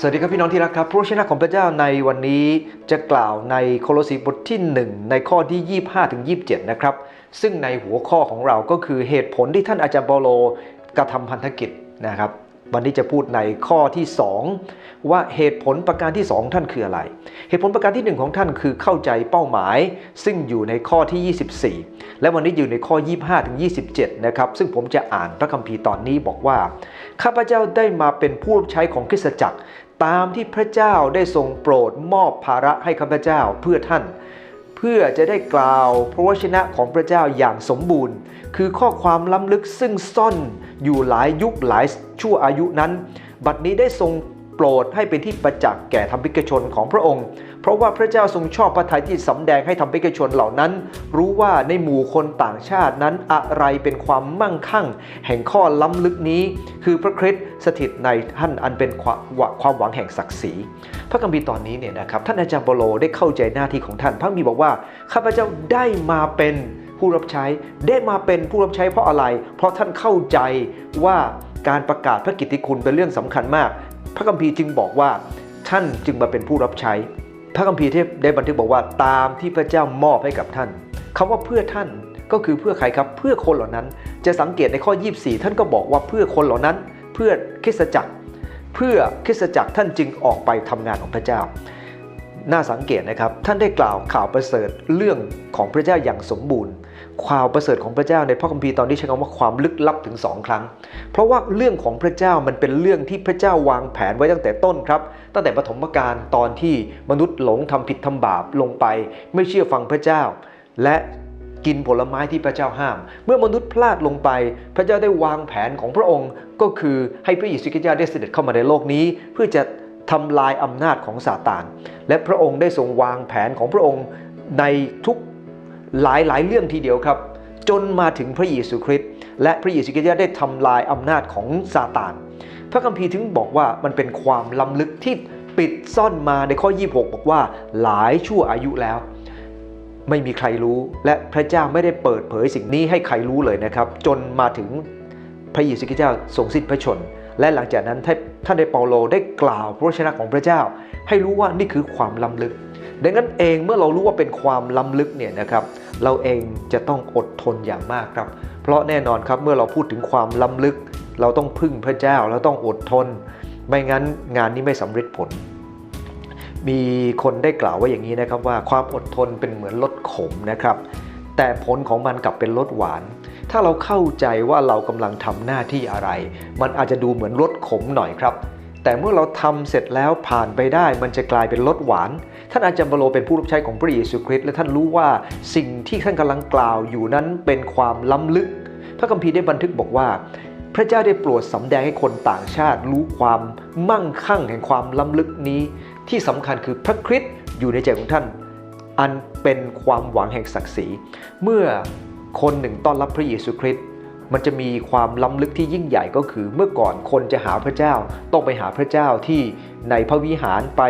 สวัสดีครับพี่น้องที่รักครับพระวจนะของพระเจ้าในวันนี้จะกล่าวในโคโลสีบทที่ 1 ในข้อที่ 25ถึง27 นะครับ ซึ่งในหัวข้อของเราก็คือเหตุผลที่ท่านอาจารย์เปาโลกระทำพันธกิจนะครับ วันนี้จะพูดในข้อที่ 2 ว่าเหตุผลประการที่ 2 ท่านคืออะไร เหตุผลประการที่ 1 ของท่านคือเข้าใจเป้าหมาย ซึ่งอยู่ในข้อที่ 24 และวันนี้อยู่ในข้อ 25ถึง27 นะครับ ซึ่งผมจะอ่านพระคัมภีร์ตอนนี้บอกว่า ข้าพเจ้าได้มาเป็นผู้รับใช้ของคริสตจักร ตามที่พระเจ้าได้ทรงโปรดมอบภาระให้ข้าพเจ้าเพื่อท่าน เพื่อจะได้กล่าวพระวชนะของพระเจ้าอย่างสมบูรณ์ คือข้อความล้ำลึกซึ่งซ่อนอยู่หลายยุคหลายชั่วอายุนั้น บัดนี้ได้ทรง โปรดให้เป็นที่ประจักษ์แก่ธรรมิกชนของพระองค์ เพราะว่าพระเจ้าทรงชอบพระทัยที่สำแดงให้ธรรมิกชนเหล่านั้น รู้ว่าในหมู่คนต่างชาตินั้นอะไรเป็นความมั่งคั่ง แห่งข้อล้ำลึกนี้ คือพระคริสต์สถิตในท่านอันเป็นความความหวังแห่งศักดิ์ศรีพระคัมภีร์ตอนนี้เนี่ยนะครับท่านอาจารย์เปโลได้เข้าใจหน้าที่ของท่าน พระคัมภีร์บอกว่าข้าพเจ้าได้มาเป็นผู้รับใช้ได้มาเป็นผู้รับใช้เพราะอะไร เพราะท่านเข้าใจว่าการประกาศพระกิตติคุณเป็นเรื่องสำคัญมาก พระคัมภีร์จึงบอกว่าท่านจึงมาเป็นผู้รับใช้ พระคัมภีร์ที่ได้บันทึกบอกว่าตามที่พระเจ้ามอบให้กับท่านคำว่าเพื่อท่านก็คือเพื่อใครครับเพื่อคนเหล่านั้น จะสังเกตในข้อ 24 ท่านก็บอกว่าเพื่อคนเหล่านั้น เพื่อคริสจักร เพื่อคริสจักรท่านจึงออกไปทำงานของพระเจ้า น่าสังเกตนะครับท่านได้กล่าวข่าวประเสริฐเรื่องของพระเจ้าอย่างสมบูรณ์ ข่าวประเสริฐของพระเจ้าในพระคัมภีร์ตอนนี้ใช้คำว่าความลึกลับถึงสองครั้ง เพราะว่าเรื่องของพระเจ้ามันเป็นเรื่องที่พระเจ้าวางแผนไว้ตั้งแต่ต้นครับ ตั้งแต่ปฐมกาลตอนที่มนุษย์หลงทำผิดทำบาปลงไป ไม่เชื่อฟังพระเจ้า และกินผลไม้ที่พระเจ้าห้าม เมื่อมนุษย์พลาดลงไป พระเจ้าได้วางแผนของพระองค์ก็คือให้พระเยซูคริสต์เจ้าได้เสด็จเข้ามาในโลกนี้ เพื่อจะทำลายอำนาจของซาตาน และพระองค์ได้ทรงวางแผนของพระองค์ในทุก หลายหลายๆเรื่องทีเดียวครับ จนมาถึงพระเยซูคริสต์และพระเยซูคริสต์ได้ทำลายอำนาจของซาตานพระคัมภีร์ถึงบอกว่ามันเป็นความล้ำลึกที่ปิดซ่อนมาในข้อ 26 บอกว่าหลายชั่วอายุแล้ว ไม่มีใครรู้และพระเจ้าไม่ได้เปิดเผยสิ่งนี้ให้ใครรู้เลยนะครับ จนมาถึงพระเยซูคริสต์เจ้าทรงสิ้นพระชน และหลังจากนั้นท่านท่านได้เปาโลได้กล่าวพระวจนะของพระเจ้า ให้รู้ว่านี่คือความล้ำลึก ดังนั้นเองเมื่อเรารู้ว่าเป็นความล้ำลึกเนี่ยนะครับเราเองจะต้องอดทนอย่างมากครับ เพราะแน่นอนครับเมื่อเราพูดถึงความล้ำลึก เราต้องพึ่งพระเจ้าเราต้องอดทน ไม่งั้นงานนี้ไม่สำเร็จผล มีคนได้กล่าวว่าอย่างนี้นะครับว่าความอดทนเป็นเหมือนรสขมนะครับแต่ผลของมันกลับเป็นรสหวาน ถ้าเราเข้าใจว่าเรากำลังทำหน้าที่อะไร มันอาจจะดูเหมือนรสขมหน่อยครับ แต่เมื่อเราทำเสร็จแล้วผ่านไปได้ มันจะกลายเป็นรสหวาน ท่านอาจารย์เปาโลเป็นผู้รับใช้ของพระเยซูคริสต์และท่านรู้ว่าสิ่งที่ท่านกำลังกล่าวอยู่นั้นเป็นความล้ำลึก พระคัมภีร์ได้บันทึกบอกว่า พระเจ้าได้โปรดสำแดงให้คนต่างชาติรู้ความมั่งคั่งแห่งความล้ำลึกนี้ ที่สำคัญคือพระคริสต์อยู่ในใจของท่าน อันเป็นความหวังแห่งศักดิ์ศรี เมื่อคนหนึ่งต้อนรับพระเยซูคริสต์ มันจะมีความล้ำลึกที่ยิ่งใหญ่ก็คือ เมื่อก่อนคนจะหาพระเจ้า ต้องไปหาพระเจ้าที่ในพระวิหารไป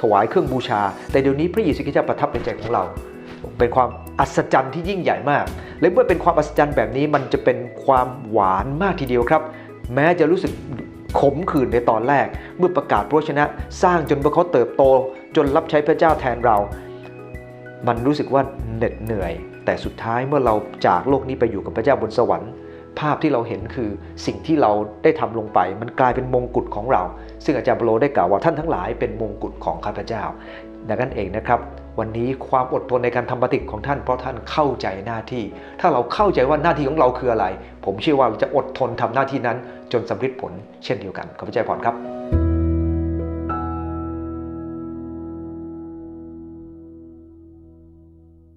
ถวายเครื่องบูชา แต่เดี๋ยวนี้พระเยซูคริสต์เจ้าประทับในใจของเรา เป็นความอัศจรรย์ที่ยิ่งใหญ่มาก และเมื่อเป็นความอัศจรรย์แบบนี้มันจะเป็นความหวานมากทีเดียวครับ แม้จะรู้สึกขมขื่นในตอนแรก เมื่อประกาศพระวจนะ สร้างจนพวกเขาเติบโต จนรับใช้พระเจ้าแทนเรา มันรู้สึกว่าเหน็ดเหนื่อย แต่สุดท้ายเมื่อเราจากโลกนี้ไปอยู่กับพระเจ้าบนสวรรค์ ภาพที่เราเห็นคือสิ่งที่เราได้ทำลงไป มันกลายเป็นมงกุฎของเรา ซึ่งอาจารย์เปโลได้กล่าวว่าท่านทั้งหลายเป็นมงกุฎของข้าพเจ้าดังนั้นเองนะครับวันนี้ความอดทนในการทำปฏิของท่านเพราะท่านเข้าใจหน้าที่ ถ้าเราเข้าใจว่าหน้าที่ของเราคืออะไร ผมเชื่อว่าเราจะอดทนทำหน้าที่นั้น จนสำเร็จผลเช่นเดียวกันขอบพระเจ้าพรครับ